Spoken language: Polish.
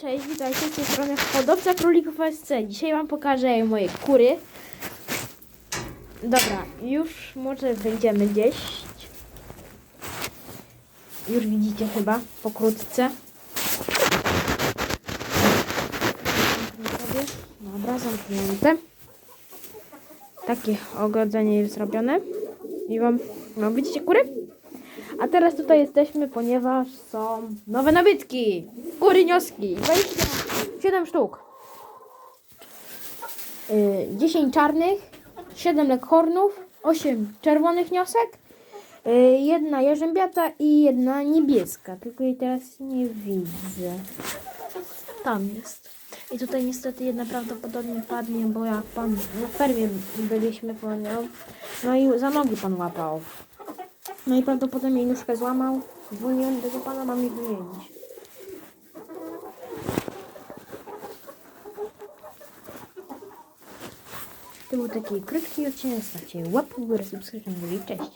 Cześć, witajcie z tej strony hodowca królików SC. Dzisiaj wam pokażę moje kury. Dobra, już może wyjdziemy gdzieś. Już widzicie chyba pokrótce. Dobra, zamknięte. Takie ogrodzenie jest zrobione. I wam, no widzicie kury? A teraz tutaj jesteśmy, ponieważ są nowe nabytki. Kury nioski. 27 sztuk. Y, 10 czarnych, 7 leghornów, 8 czerwonych niosek, y, jedna jarzębiata i jedna niebieska. Tylko jej teraz nie widzę. Tam jest. I tutaj niestety jedna prawdopodobnie padnie, bo jak pan na fermie byliśmy, powiedział, no i za nogi pan łapał. No i prawdopodobnie nóżkę złamał. Dzwoniłem do tego pana, mam jej wymienić. To był taki krótki odcinek. Stawcie łapkę w górę, subskrypcję, cześć.